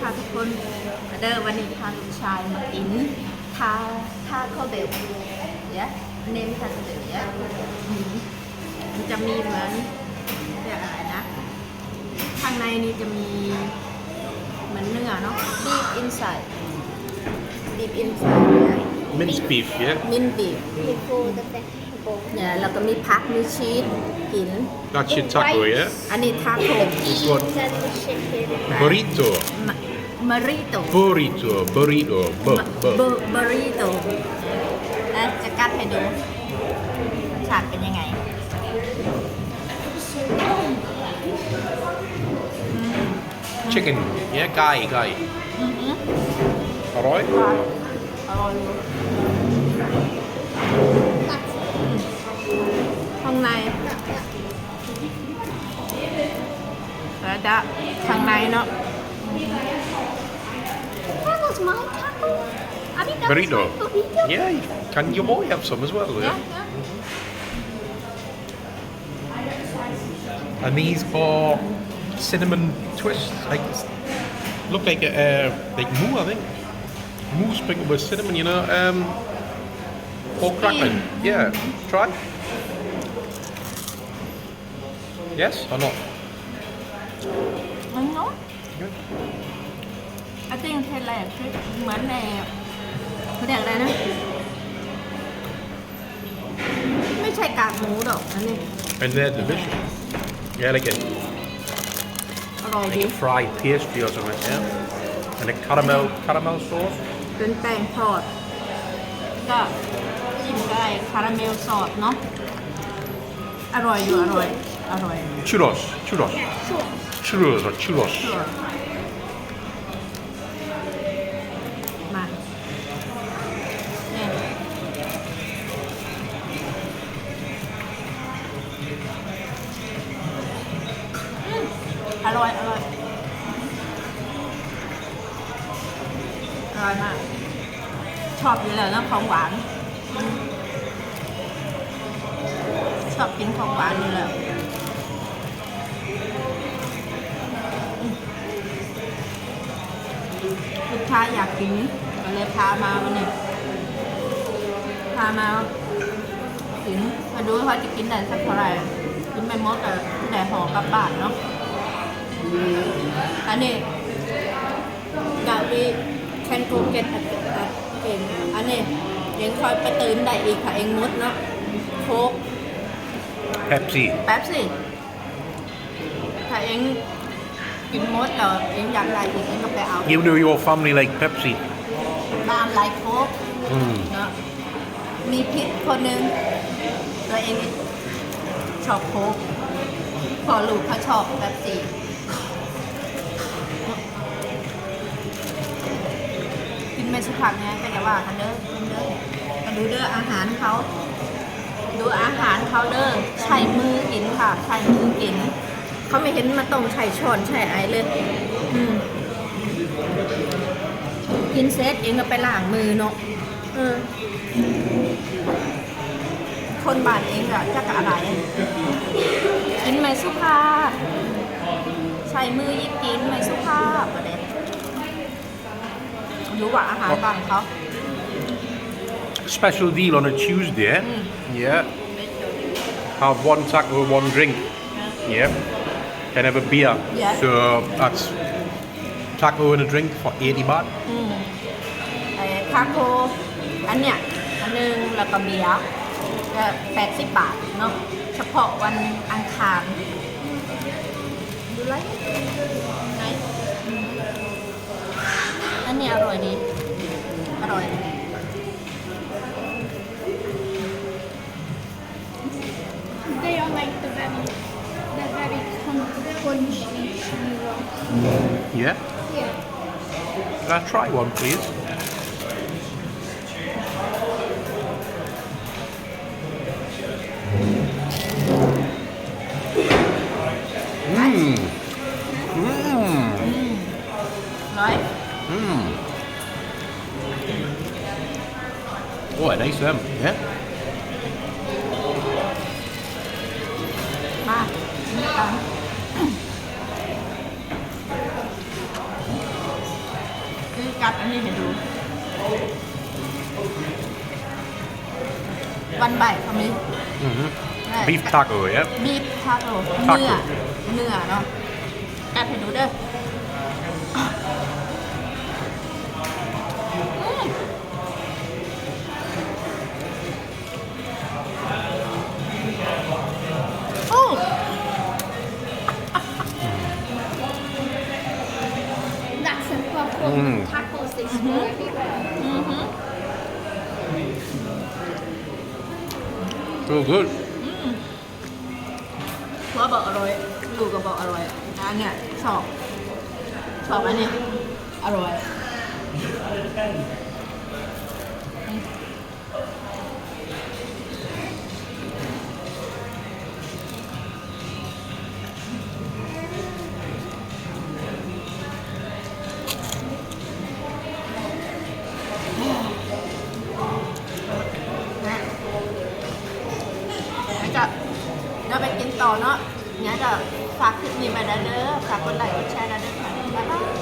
ค่ะทุกคนมาเด้อวันนี้พาลูกชายมากินทาทาข้าวเบลเดี๋ยวเน้นทาข้าวเบลเดี๋ยวอืมมันจะมีเหมือนเรียกอะไรนะ ข้างในนี้จะมีเหมือนเนื้อเนาะ deep inside deep inside เนี่ย Minced beef, yeah? มินบีบ before the vegetable. เนี่ยแล้วก็มีพักมีชีสกิน That's your taco, yeah? อันนี้ทาโก This one, Then the chicken. burrito. มาริโต Burrito, burrito, bu, เบอ bu. ร์เบอรี่โตแล้วจะกัดให้ดูรสชาติเป็นยังไง Chicken, yeah? Guy, guy. อือหือ Alright? อร่อยอยู่ข้างในแล้วจะข้างในเนาะ That was my taco. I mean, that Burrito. was my burrito. Yeah, you- can your boy have some as well, Yeah, yeah? yeah. And these are cinnamon twists. Like, look like a, uh, like moo, I think. Moo sprinkled with cinnamon, you know. Um, or crackling. Yeah. Try. Yes or not? Ngon lắm. Good. I think taste like cái món này เขาเรียกอะไรนะ ไม่ใช่กากหมูดอกอันนี้ And they're delicious. Yeah, like a, อร่อย like ดี a fried pastry or something, yeah. And a caramel caramel sauce. เป็นแป้งทอด ก็จิ้มได้คาราเมลซอสเนาะอร่อยอยู่อร่อย อร่อย Churros. Churros. Sure. Churros or churros. ชัวร์มาเนี่ยอืมอร่อย อร่อย อร่อยมาก ชอบอยู่แล้วนะของหวานอืมชอบกินของหวานอยู่แล้ว ค้าอยากกินก็เลยพามาวันนี้พามากินมาดูว่าเขาจะกินได้สักเท่าไหร่กินไม่หมดแต่แต่ห่อกลับบ้านเนาะอันนี้กาวีแคนโกเก็ตอัดอัดเก่งอันนี้เองคอยไปตื่นได้อีกค่ะเองมดเนาะโค้ก Pepsi. แป๊บสิถ้าเอง กินมดแล้วเองอยากได้อีกเองก็ไปเอา You know your family like Pepsi. ตามไลค์โค้ก Mm. เนาะมีพิษคนหนึ่งตัวเองนี่ชอบโค้กพอลูกเขาชอบแบบสี กินไม่สุภาพเนี่ยก็จะว่ากันเด้อกินเด้อก็ดูเด้ออาหารเขา ดูอาหารเขาเด้อใช้มือกินค่ะ ใช้มือกิน เขาไม่เห็นมาต้องใช้ช้อนใช้ไอเลยอืมกินเซตเองก็ไปล้างมือเนาะเออคนบ้านเองอะจะกะอะไรกินไม่สุภาพใช้มือหยิบกินไม่สุภาพอะไรรู้ว่าอาหารบ้านเขา Special deal on a Tuesday. Mm. Yeah. Have one taco, one drink. Yeah. Can have a beer. Yeah. So that's taco and a drink for 80 baht. อืมไอ้คาโคอันเนี้ยอันหนึงแล้วก็เบียร์ก็แปดสิบบาทเนาะเฉพาะวันอังคารดูไรไหนอืมอันนี้อร่อยดี อร่อย They are like the very, the very crunchy churros. Yeah? Yeah. Can I try one, please? Mmm. Mmm. Nice. Mmm. Oh, nice them, yeah? กัดอันนี้ให้ดู วันบ่ายเขามี Mhm. ได้ Beef taco, yeah? บีฟทาโร่ Taco เนื้อ เนื้อเนาะกัดให้ดูเด้ออื อือหือ So good. ว่าบอกอร่อยดูกก็บอกอร่อยอันเนี้ยชอบชอบอันนี้อร่อย เราไปกินต่อเนาะงั้นจะฝากคลิปนี้ไปนะเด้อฝากกดไลค์กดแชร์นะเด้อค่ะบ๊ายบาย